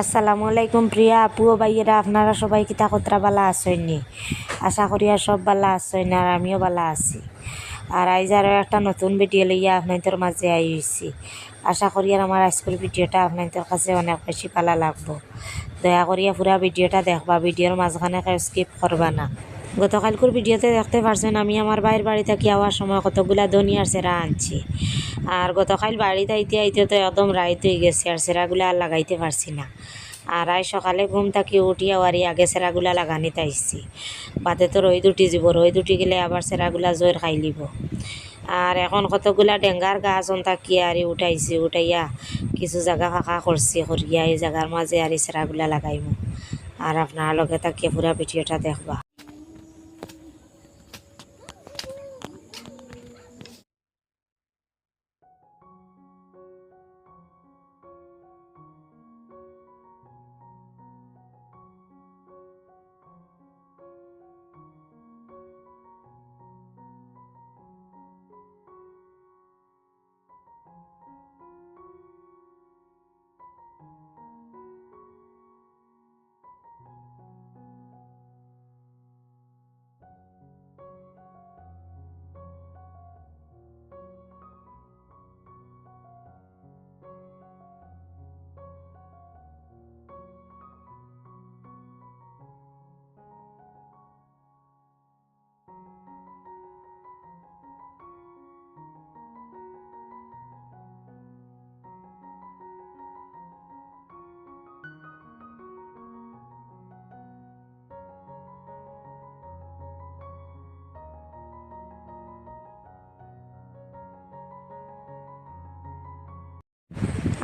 আসসালামু আলাইকুম প্রিয়া আপু ভাইয়েরা, আপনারা সবাই কিতা কতরা বালা আসেননি আশা করি আর সব বালা আসেন আর আমিও বালা আছি। আর আইজ আরও একটা নতুন ভিডিও লইয়া আপনাদের মাঝে আইছি। আশা করি আর আমার আজকের ভিডিওটা আপনাদের কাছে অনেক বেশি ভালো লাগবো। দয়া করিয়া পুরা ভিডিওটা দেখবা ভিডিওর মাঝখানে স্কিপ করবা না। গতকালকুর ভিডিওতে দেখতে পারছেন, আমি আমার বাইরের বাড়ি থেকে আওয়ার সময় কতগুলা ধনিয়ার সেরা আনছি। আর গতকাল বাড়িতে আইতে আইতে তো একদম রাইত হয়ে গেছে, আর সেরাগুলা আর লাগাইতে পারছি না। আর আজ সকালে ঘুম থাকি উঠিয়া আরি আগে সেরাগুলা লাগানিতে আইসি বাদে তো রই দুটি যাব রই দুটি গেলে আবার সেরাগুলা জোর খাই লিব। আর এখন কতগুলা ডেঙ্গার গাছ থাকি আরি উঠাইছি, উঠাইয়া কিছু জায়গা ফাঁকা করছি, করিয়া এই জায়গার মাঝে আরি সেরাগুলা লাগাইমু। আর আপনার লগে তাকিয়ে পুরা ভিডিওটা দেখবা।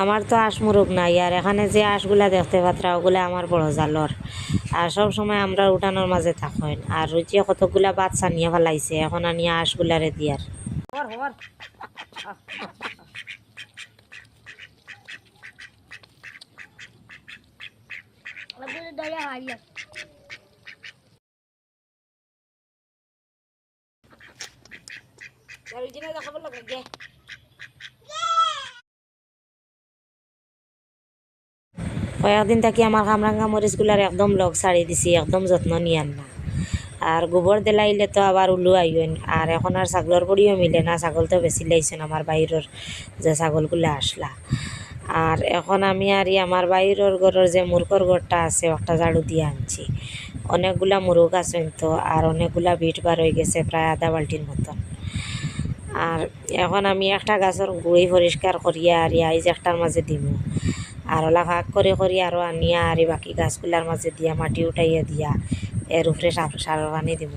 আমার তো আঁশ মুরগ নাই আর এখানে যে আঁশগুলা দেখতে পাত্রা ওগুলা আমার বড় জালর। আর সব সময় আমরা উঠানোর মাঝে থাকেন। আর রুচিয়ে কতগুলা বাচ্চা নিয়ে ফেলাইছে এখন আনিয়া আঁশগুলারে দিয়ার। daya hayat. কয়েকদিন থাকি আমার কামরাঙ্গা মরিচগুলার একদম লগ ছাড়ি দিছি, একদম যত্ন নিয়ান না। আর গোবর দিলাইলে তো আবার উলু আইন আর এখন আর ছাগলের বড়িও মিলে না ছাগল তো বেশি লাইছেন আমার বাইরের যে ছাগলগুলা আসলা। আর এখন আমি আর আমার বাইরের ঘরের যে মুরগর ঘরটা আছে, একটা ঝাড়ু দিয়ে আনছি। অনেকগুলা মুরগ আছেন তো আর অনেকগুলা বিট বার হয়ে গেছে প্রায় আধা বালতির মতন। আর এখন আমি একটা গাছের গুড়ি পরিষ্কার করিয়া আর আইজ একটার মাঝে দিমু। আর ওলা ভাগ করে করি আরও আনিয়া আর বাকি গাছগুলার মাঝে দিয়া মাটি উঠাইয়া দিয়া এর উপরে সার পানি দিব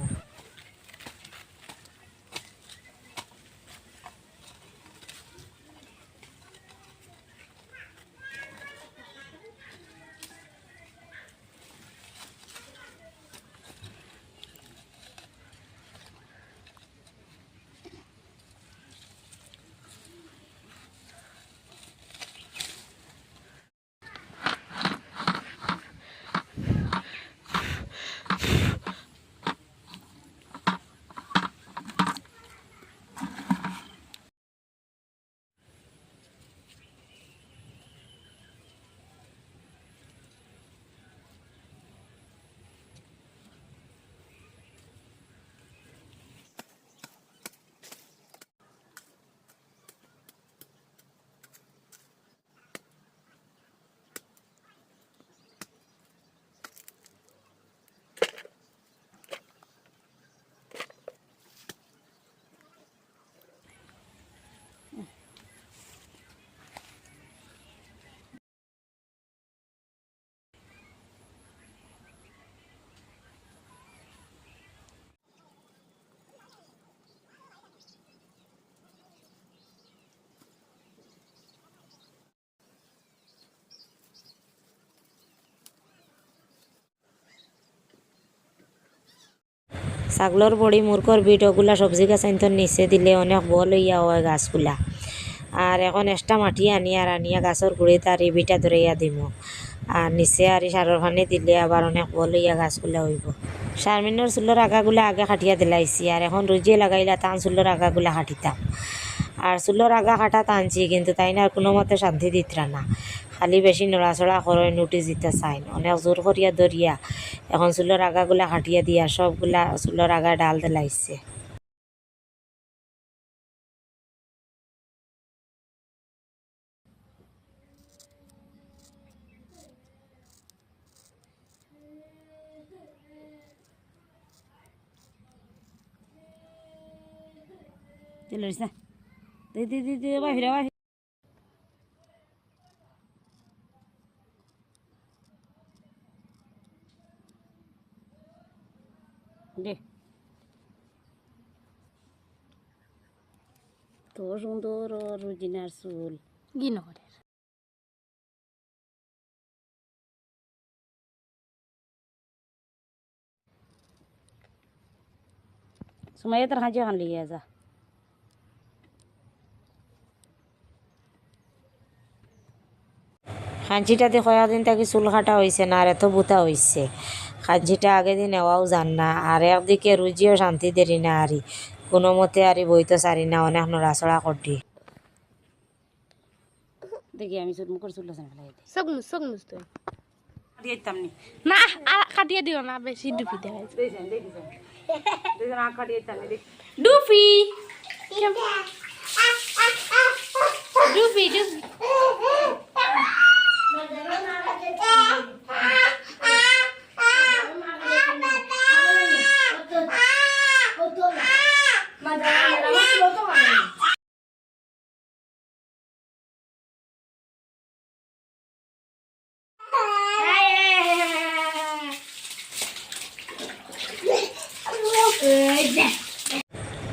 ছাগলর বড়ি মুরগর বিট ওগুলা সবজি গাছ নিচে দিলে অনেক বল হইয়া হয় গাছগুলা। আর এখন এক্সট্রা মাটি আনি আর আনিয়া গাছের গুড়ি তার এই বিটা ধরাইয়া দিব আর নিচে আর সারের পানি দিলে আবার অনেক বল হইয়া গাছগুলা হইব শারমিনের চুলোর আগাগুলা আগে খাটিয়া দিলাইছি আর এখন রুজিয়ে লাগাইলা টান চুলোর আগাগুলা খাটিতাম আর চুলোর আগা কাটা টানছি, কিন্তু তাই না আর কোনো মতে শান্তি দিতরা না। খালি বেছি নৰা চৰা কৰে নটিছ দিতা চাইন অনেক জোৰ কৰিয়া দৰিয়া এখন চুলৰ আগাগুলা হাটিয়া দিয়া চবগুলা চুলৰ আগা ডাল দেলাইছে দে দে দে বাহিৰা বাহিৰ সুন্দর রুজিনার চুল। গিনগরের সময় তোর হাঁচি খান লিয়ে যা। খাঞ্চিটাতে কয়েকদিন থাকি চুল কাটা হয়েছে না আর এত বুতা হয়েছে খাঞ্চিটা আগে দিন নেওয়াও যান না আর একদিকে রুজিও শান্তি দেরি না আরি। কোনো মতে আরি বইতো সারি না অনেক নড়াচড়া করডি দেখি আমি চুল মুখের চুল আছে ফেলাই দিই সগনুস সগনুস তো দিতাম নি না আর কাটিয়ে দিও না বেশি ডুবি দেখাইছে ডুফি ডুফি ডুফি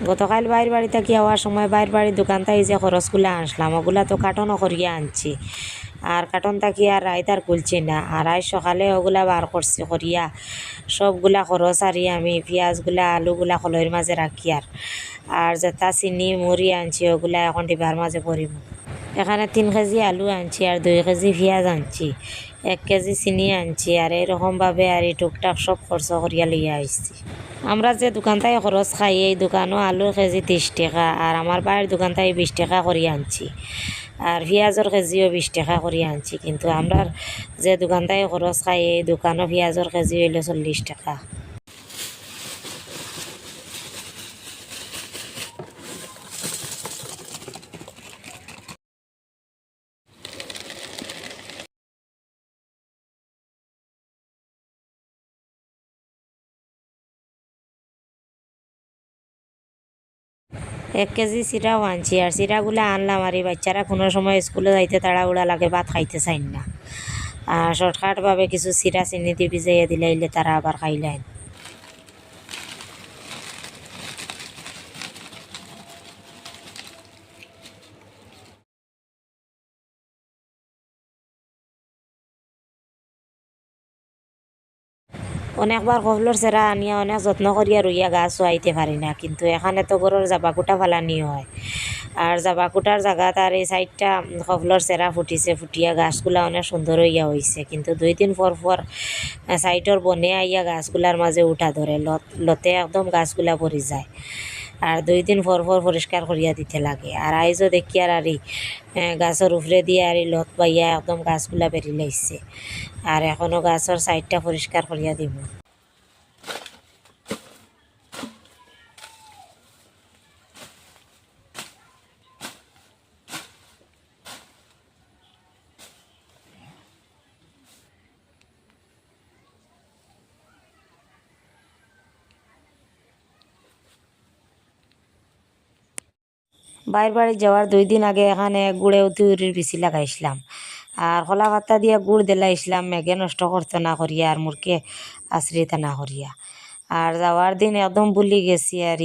গতকাল বাইর বাড়ি থাকি হওয়ার সময় বাইর বাড়ির দোকান থেকে যে খরচগুলা আনছিলাম, ওগুলা তো কার্টনও করিয়া আনছি। আর কার্টন থাকি আর রাইত আর খুলছি না। আর আজ সকালে ওগুলা বার করছি করিয়া, সবগুলা খরচ আরি আমি, পেঁয়াজগুলা, আলুগুলা কলইর মাঝে রাখি আর। আর যেটা চিনি, মুড়ি আনছি, ওগুলা এখন ডিবার মাঝে পরিব এখানে তিন কেজি আলু আনছি আর দুই কেজি পেঁয়াজ আনছি, এক কেজি চিনি আনছি। আর এরকমভাবে আর এই টুকটাক সব খরচ করিয়া লইয়া আসছি আমরা যে দোকান থেকে খরচ খাই, এই দোকানও আলুর কেজি ত্রিশ টাকা আর আমার বাড়ির দোকান বিশ টাকা করে আনছি। আর পেঁয়াজের কেজিও বিশ টাকা করে আনছি, কিন্তু আমরা যে দোকান খরচ খাই, এই দোকানও পেঁয়াজের কেজি হইলে চল্লিশ টাকা। এক কেজি চিরাও আনছি, আর চিরাগুলো আনলাম আর এই বাচ্চারা কোনো সময় স্কুলে যাইতে তাড়াহুড়া লাগে, ভাত খাইতে চাইন না। আর শর্টকাটভাবে কিছু চিরা চিনি দিয়ে ভিজাইয়া দিলাইলে তারা আবার খাইলেন। অনেকবার কফলর সেরা আনিয়া অনেক যত্ন করিয়া রুইয়া গা আইতে পারি না। কিন্তু এখানে তো গরুর জাবাকুটা ফালানি হয়। আর জাবাকুটার জায়গাত আর এই সাইডটা কফলর সেরা ফুটিছে ফুটিয়া গাছগুলা অনেক সুন্দর হইয়া হয়েছে কিন্তু দুই দিন পর পর সাইডর বনে আইয়া গাছগুলার মাঝে উঠা ধরে লত লতে একদম গাছগুলা পরি যায়। আর দুই দিন পর পর পরিষ্কার করিয়া দিতে লাগে। আর আইজও দেখি আর আরি গাছের উপরে দিয়ে আরি লত পাইয়া একদম গাছগুলা বেরিয়ে লাইছে। আর এখনও গাছের সাইডটা পরিষ্কার করিয়া দিব। বাইর বাড়ি যাওয়ার দুই দিন আগে এখানে গুড়ে উতিউরির বিচি লাগাইছিলাম। আর কলা পাতা দিয়ে গুড় দিলাইছিলাম মেঘে নষ্ট করতে না করিয়া আর মুরকে আশ্রিতা না করিয়া। আর যাওয়ার দিন একদম বুলি গেছি আর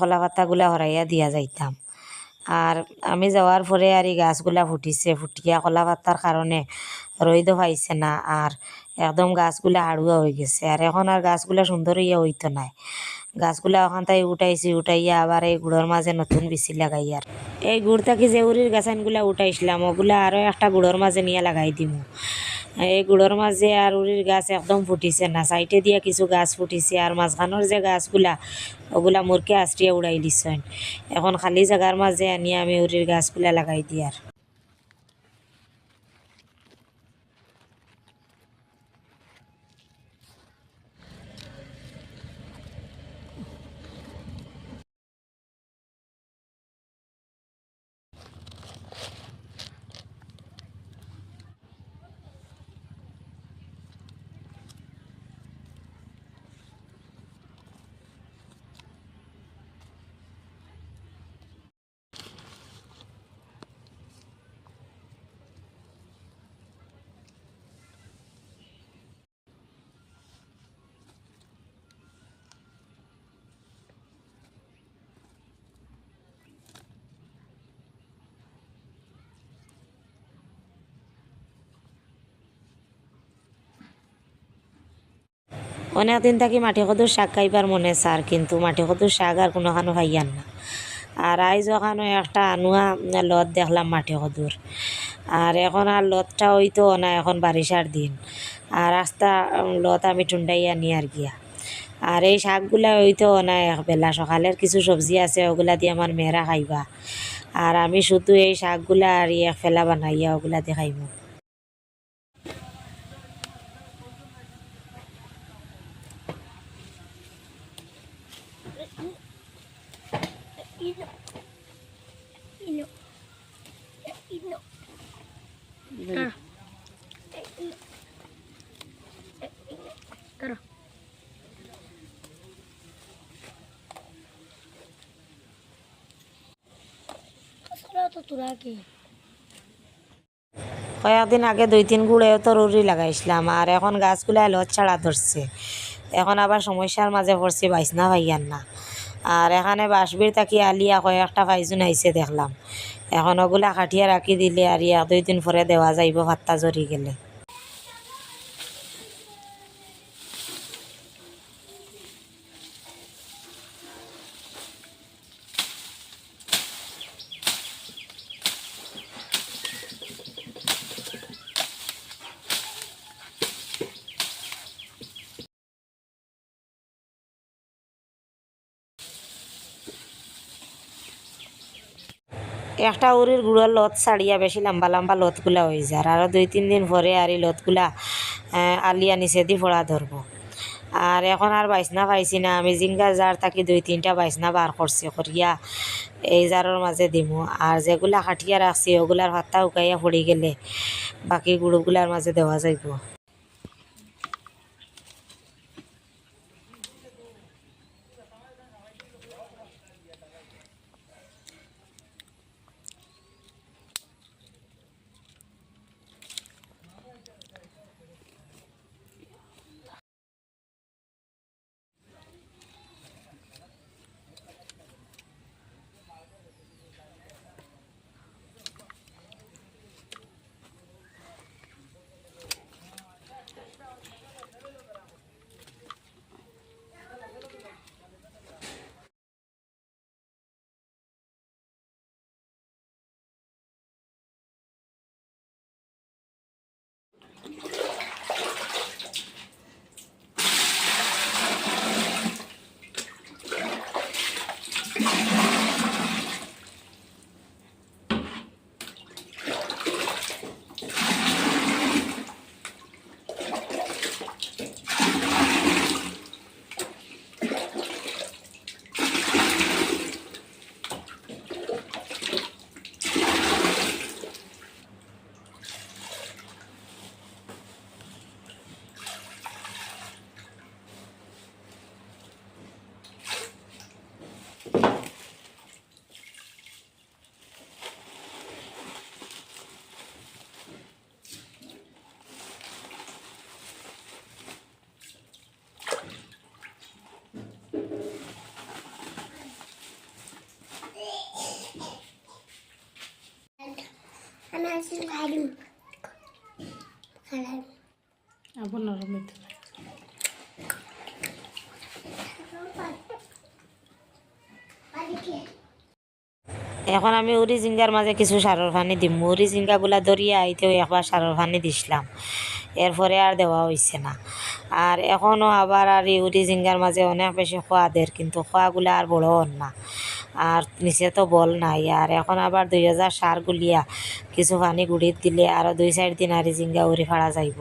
কলা পাতাগুলা হরাইয়া দিয়া যাইতাম। আর আমি যাওয়ার পরে আর গাছগুলা ফুটিছে, ফুটিয়া কলা পাতার কারণে রইদও পাইছে না আর একদম গাছগুলা আড়ুয়া হয়ে গেছে। আর এখন আর গাছগুলা সুন্দর হইয়া হইতো নাই। গাছগুলা ওখান থেকে উঠাইছি, উঠাইয়া আবার এই গুড়ের মাঝে নতুন বিচি লাগাই আর। এই গুড় থাকি যে উড়ির গাছানগুলা উঠাইছিলাম, ওগুলা আরও একটা গুড়ের মাঝে নিয়ে লাগাই দিব এই গুড়ের মাঝে আর উড়ির গাছ একদম ফুটিছে না, সাইডে দিয়া কিছু গাছ ফুটিছে আর মাঝখানোর যে গাছগুলা, ওগুলা মুরকে আশ্রিয়া উড়াই দিছেন। এখন খালি জায়গার মাঝে আনিয়ে আমি উড়ির গাছগুলা লাগাই দিই অনেক দিন থাকি মাটি কদুর শাক খাইবার মনে স্যার কিন্তু মাটি কদুর শাক আর কোনোখানো খাইয়ান না। আর আইজ ওখানে একটা আনুয়া লত দেখলাম মাটি কদুর। আর এখন আর লতটা হইতো না, এখন বারিশার দিন। আর রাস্তা লত আমি টুন্ডাইয়া নিয়ে আর গিয়া। আর এই শাকগুলা হইতো না, একবেলা সকালের কিছু সবজি আছে, ওগুলা দিয়ে আমার মেয়েরা খাইবা। আর আমি শুধু এই শাকগুলা আর এক ফেলা বানাইয়া ওগুলা দিয়ে খাইব করো তো তোরা কি কয়েকদিন আগে দুই তিন গুড়েও তো রুড়ি লাগাইছিলাম আর এখন গাছগুলা লত ছাড়া ধরছে এখন আবার সমস্যার মাঝে পড়ছি বাইসনা ভাইয়ার না। আর এখানে বাঁশবির তাকি আলিয়া কয়েকটা পাইজুন আইসে দেখলাম। এখন ওগুলা কাঠিয়া রাখি দিলে আর ইয়া দুই দিন পরে দেওয়া যাইব ভাত্তা জরি গেলে। একটা উরির গুড়ের লত ছাড়িয়া বেশি লম্বা লম্বা লতগুলা হয়ে যায়। আর আরও দুই তিন দিন পরে আর এই লতগুলা আলিয়া নিচে দি ফোড়া ধরবো। আর এখন আর বাইসনা পাইছি না। আমি জিঙ্গা জার থাকি দুই তিনটা বাইসনা বার করছি, করিয়া এই জারের মাঝে দিমু। আর যেগুলা কাটিয়া রাখছি ওগুলার ভাতটা উকাইয়া পড়ি গেলে বাকি গুঁড়োগুলার মাঝে দেওয়া যাইব। এখন আমি উরি জিঙ্গার মাঝে কিছু সারের পানি দিম। উরি জিঙ্গাগুলা ধরিয়া আইতেও একবার সারের পানি দিছিলাম। এরপরে আর দেওয়া হয়েছে না। আর এখনও আবার আর উরি জিঙ্গার মাঝে অনেক বেশি খোয়াদের কিন্তু খোয়াগুলা আর বড় না। আর নিচে তো বল নাই। আর এখন আবার দুই হাজার সার গুলিয়া কিছু পানি গুড়িত দিলে আরও দুই চার দিন আর জিঙ্গা উড়ি ফাড়া যাইব।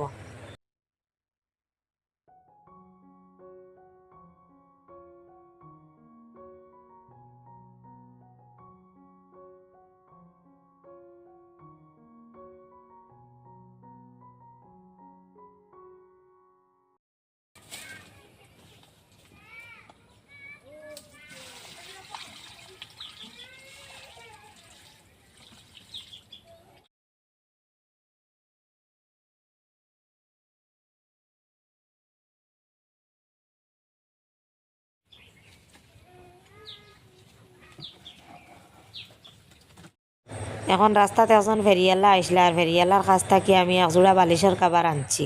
এখন রাস্তাতে এখন ফেরিয়ালা আইসলে আর ফেরিয়ালার কাছ থেকে আমি একজোড়া বালিশের খাবার আনছি।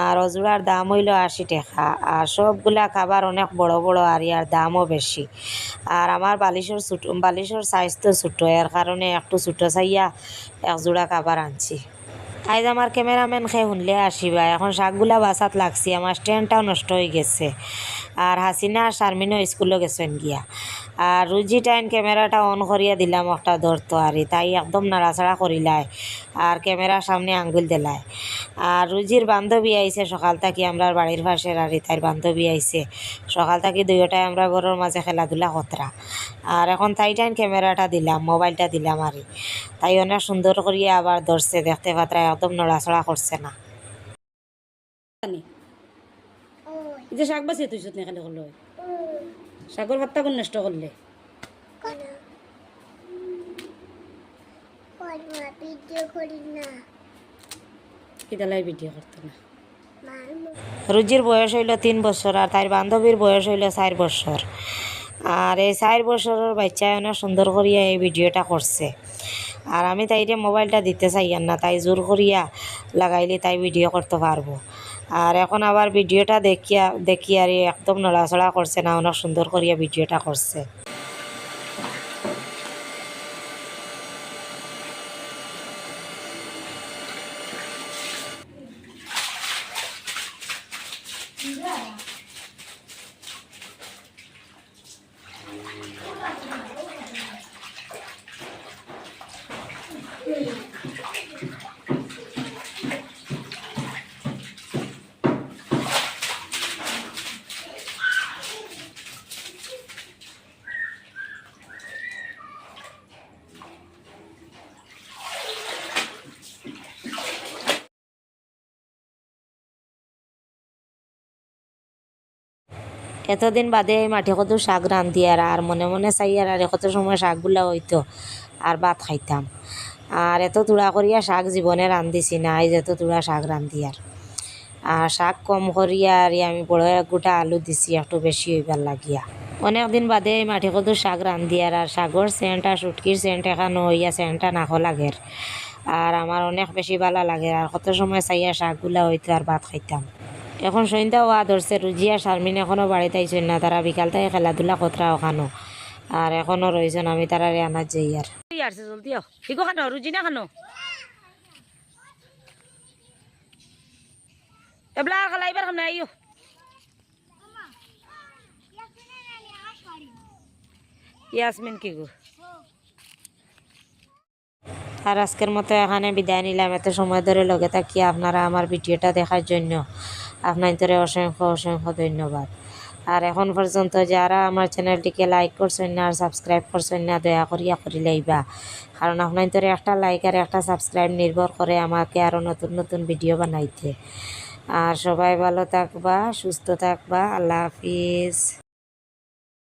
আর অজুড়ার দাম হইল আশি টাকা, আর সবগুলা খাবার অনেক বড় বড় আর ইয়ার দামও বেশি। আর আমার বালিশর ছোটো, বালিশর সাইজ তো ছোটো, এর কারণে একটু ছোটো চাইয়া একজোড়া খাবার আনছি। আজ আমার ক্যামেরাম্যান খেয়ে শুনলে আসিবা, এখন শাকগুলা বাসাত লাগছি, আমার স্ট্যান্ডটাও নষ্ট হয়ে গেছে। আর হাসিনা আর শারমিনও স্কুলে গেছেন গিয়া। আর রুজি টাইম ক্যামেরাটা অন করিয়া দিলাম একটা ধরতো আর, তাই একদম নাড়াচাড়া করিলায় আর ক্যামেরার সামনে আঙ্গুল দিলায় আর রুজির বান্ধবী আইছে সকাল থাকি, আমরা বাড়ির পাশের আর তার বান্ধবী আইছে। সকাল থাকি দুইটাই আমরা ঘরের মাঝে খেলাধুলা কতরা। আর এখন তাই টাইম ক্যামেরাটা দিলাম, মোবাইলটা দিলাম আর। তাই অনেক সুন্দর করিয়া আবার ধরছে, দেখতে পাত্রা, একদম নড়াচড়া করছে না। যে শাক বাঁচিয়ে তুইছত না খালি করল শাকর পাত্তা কোন নষ্ট করলে? ভিডিও করি কিদালাই ভিডিও করতো না? রুজির বয়স হইল তিন বছর আর তার বান্ধবীর বয়স হইল চার বছর। আর এই চার বছরের বাচ্চায় অনেক সুন্দর করিয়া এই ভিডিওটা করছে। আর আমি তাইরে মোবাইলটা দিতে চাইয়ান না তাই জোর করিয়া লাগাইলে তাই ভিডিও করতে পারব। আর এখন আবার ভিডিওটা দেখিয়া দেখি আর একদম নড়াচড়া করছে না, অনেক সুন্দর করিয়া ভিডিওটা করছে। এতদিন বাদে এই মাঠে কত শাক রান্ধি আর আর মনে মনে চাই আর আর কত সময় শাকগুলা হইতো আর ভাত খাইতাম। আর এত তুড়া করিয়া শাক জীবনে রান্ধিছি না, এই এত তুড়া শাক রান্ধি আর। আর শাক কম করিয়া আর আমি বড় এক গোটা আলু দিছি, একটু বেশি হইবার লাগিয়া। অনেক দিন বাদে এই মাঠে কত শাক রান্ধি আর আর শাকর সেন্ট আর সুটকির সেন্ট এখানো হইয়া সেন্টটা নাখো লাগের আর। আমার অনেক বেশি ভালো লাগে, আর কত সময় চাইয়া শাকগুলা হইতো আর ভাত খাইতাম। এখন সন্ধ্যা হওয়া ধরছে রুজি আর শারমিন এখনও বাড়িতে আইসেন না তারা বিকাল থেকে খেলাধুলা কতরা ওখানো। আর এখনও রয়েছেন আমি তারা আনার যাই আর। আসছে জলদি আও। খানো রুজি না খানো? এবলা খালাইবার খাম না আইও। ইয়াসমিন কি গো? আর আজকের মতো এখানে বিদায় নিলাম এত সময় ধরে লগে থাকি আপনারা আমার ভিডিওটা দেখার জন্য। আপনাদের অসংখ্য অসংখ্য ধন্যবাদ। আর এখন পর্যন্ত যারা আমার চ্যানেলটিকে লাইক করছেন না আর সাবস্ক্রাইব করছেন না, দয়া করিয়া করি লাইবা। কারণ আপনাদের একটা লাইক আর একটা সাবস্ক্রাইব নির্ভর করে আমাকে আরও নতুন নতুন ভিডিও বানাইতে। আর সবাই ভালো থাকবা, সুস্থ থাকবা, আল্লাহ হাফিজ।